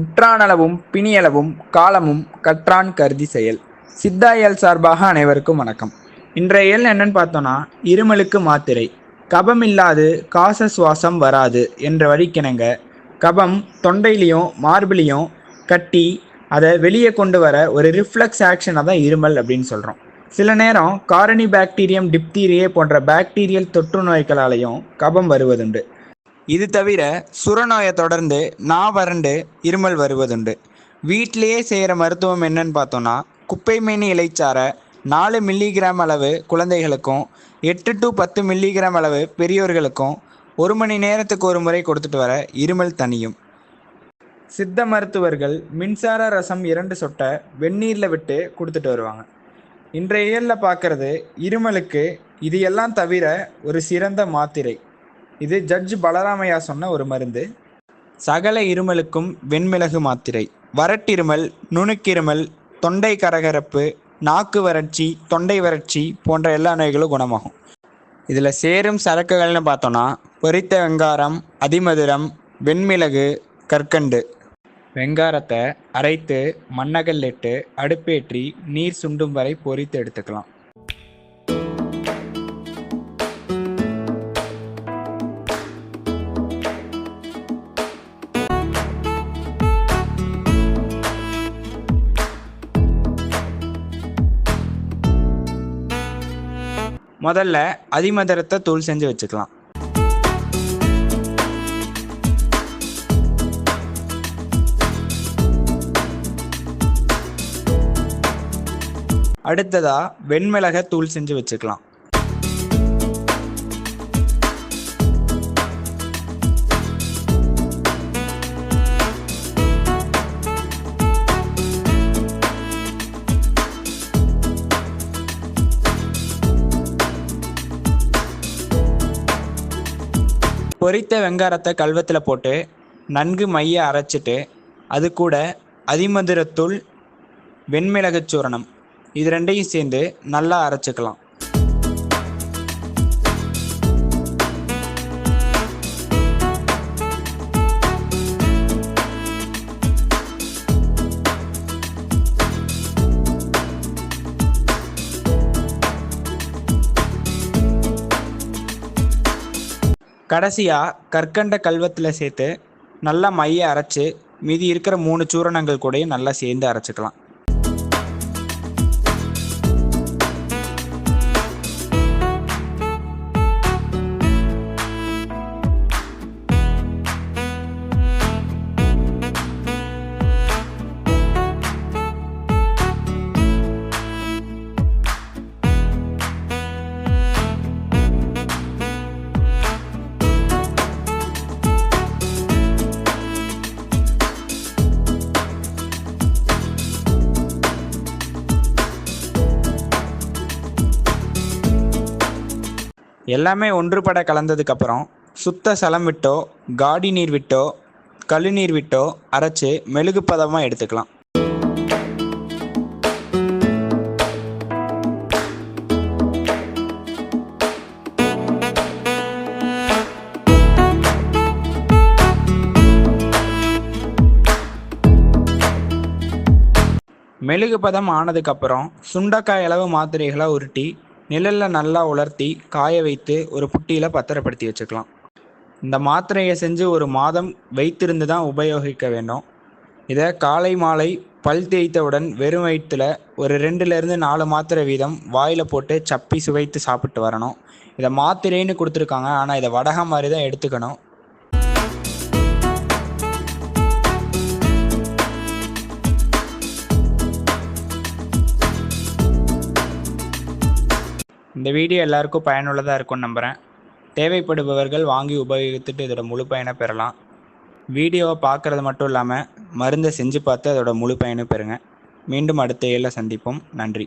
உற்றானளவும் பிணியளவும் காலமும் கற்றான் கருதி செயல். சித்தாயல் சார்பாக அனைவருக்கும் வணக்கம். இன்றைய இயல் என்னன்னு பார்த்தோன்னா இருமலுக்கு மாத்திரை. கபம் இல்லாது காச சுவாசம் வராது என்ற வழிக்கிணங்க கபம் தொண்டையிலையும் மார்பிலையும் கட்டி அதை வெளியே கொண்டு வர ஒரு ரிஃப்ளெக்ஸ் ஆக்ஷனாக தான் இருமல் அப்படின்னு சொல்கிறோம் சில நேரம் காரணி பாக்டீரியம் டிப்தீரியே போன்ற பாக்டீரியல் தொற்று நோய்களாலையும் கபம் வருவதுண்டு. இது தவிர சுரநோயை தொடர்ந்து நா வறண்டு இருமல் வருவதுண்டு. வீட்டிலேயே செய்கிற மருத்துவம் என்னன்னு பார்த்தோன்னா குப்பைமேனி இலைச்சாரை நாலு மில்லிகிராம் அளவு குழந்தைகளுக்கும் எட்டு டு பத்து மில்லிகிராம் அளவு பெரியோர்களுக்கும் ஒரு மணி நேரத்துக்கு ஒரு முறை கொடுத்துட்டு வர இருமல் தனியும் சித்த மருத்துவர்கள் மின்சார ரசம் இரண்டு சொட்டை வெந்நீரில் விட்டு கொடுத்துட்டு வருவாங்க. இன்றைய இயலில் பார்க்கறது இருமலுக்கு இது எல்லாம் தவிர ஒரு சிறந்த மாத்திரை. இது ஜட்ஜ் பலராமையா சொன்ன ஒரு மருந்து. சகல இருமலுக்கும் வெண்மிளகு மாத்திரை. வறட்டிருமல் நுணுக்கிருமல் தொண்டை கரகரப்பு நாக்கு வறட்சி தொண்டை வறட்சி போன்ற எல்லா நோய்களும் குணமாகும். இதில் சேரும் சரக்குகள்னு பார்த்தோன்னா பொரித்த வெங்காரம் அதிமதுரம் வெண்மிளகு கற்கண்டு. வெங்காரத்தை அரைத்து மண்ணகல் இட்டு அடுப்பேற்றி நீர் சுண்டும் வரை பொரித்து எடுத்துக்கலாம். முதல்ல அதிமதுரத்தை தூள் செஞ்சு வச்சுக்கலாம். அடுத்ததா வெண்மிளக தூள் செஞ்சு வச்சுக்கலாம். பொரித்த வெங்காரத்தை கல்வத்தில் போட்டு நன்கு மைய அரைச்சிட்டு அது கூட அதிமதுரத்தூள் வெண்மிளகுச் சூரணம். இது ரெண்டையும் சேர்ந்து நல்லா அரைச்சிக்கலாம். கடைசியாக கற்கண்ட கல்வத்தில் சேர்த்து நல்லா மைய அரைச்சு மீதி இருக்கிற மூணு சூரணங்கள் கூடயும் நல்லா சேர்ந்து அரைச்சிக்கலாம். எல்லாமே ஒன்றுபட கலந்ததுக்கப்புறம் சுத்த சலம் விட்டோ காடி நீர் விட்டோ கழுநீர் விட்டோ அரைச்சு மெழுகு பதமாக எடுத்துக்கலாம். மெழுகு பதம் ஆனதுக்கப்புறம் சுண்டக்காய் அளவு மாத்திரைகளை உருட்டி நிழலில் நல்லா உலர்த்தி காய வைத்து ஒரு புட்டியில் பத்திரப்படுத்தி வச்சுக்கலாம். இந்த மாத்திரையை செஞ்சு ஒரு மாதம் வைத்திருந்து தான் உபயோகிக்க வேண்டும். இதை காலை மாலை பல் தேய்த்தவுடன் வெறும் வயிற்றில் ஒரு ரெண்டுலேருந்து நாலு மாத்திரை வீதம் வாயில் போட்டு சப்பி சுவைத்து சாப்பிட்டு வரணும். இதை மாத்திரைன்னு கொடுத்துருக்காங்க. ஆனால் இதை வடகம் மாதிரி தான் எடுத்துக்கணும். இந்த வீடியோ எல்லாருக்கும் பயனுள்ளதாக இருக்கும்னு நம்புகிறேன் தேவைப்படுபவர்கள் வாங்கி உபயோகித்துட்டு இதோட முழு பயனை பெறலாம். வீடியோவை பார்க்குறது மட்டும் இல்லாமல் மருந்தை செஞ்சு பார்த்து அதோட முழு பயனும் பெறுங்க. மீண்டும் அடுத்த ஏழில் சந்திப்போம். நன்றி.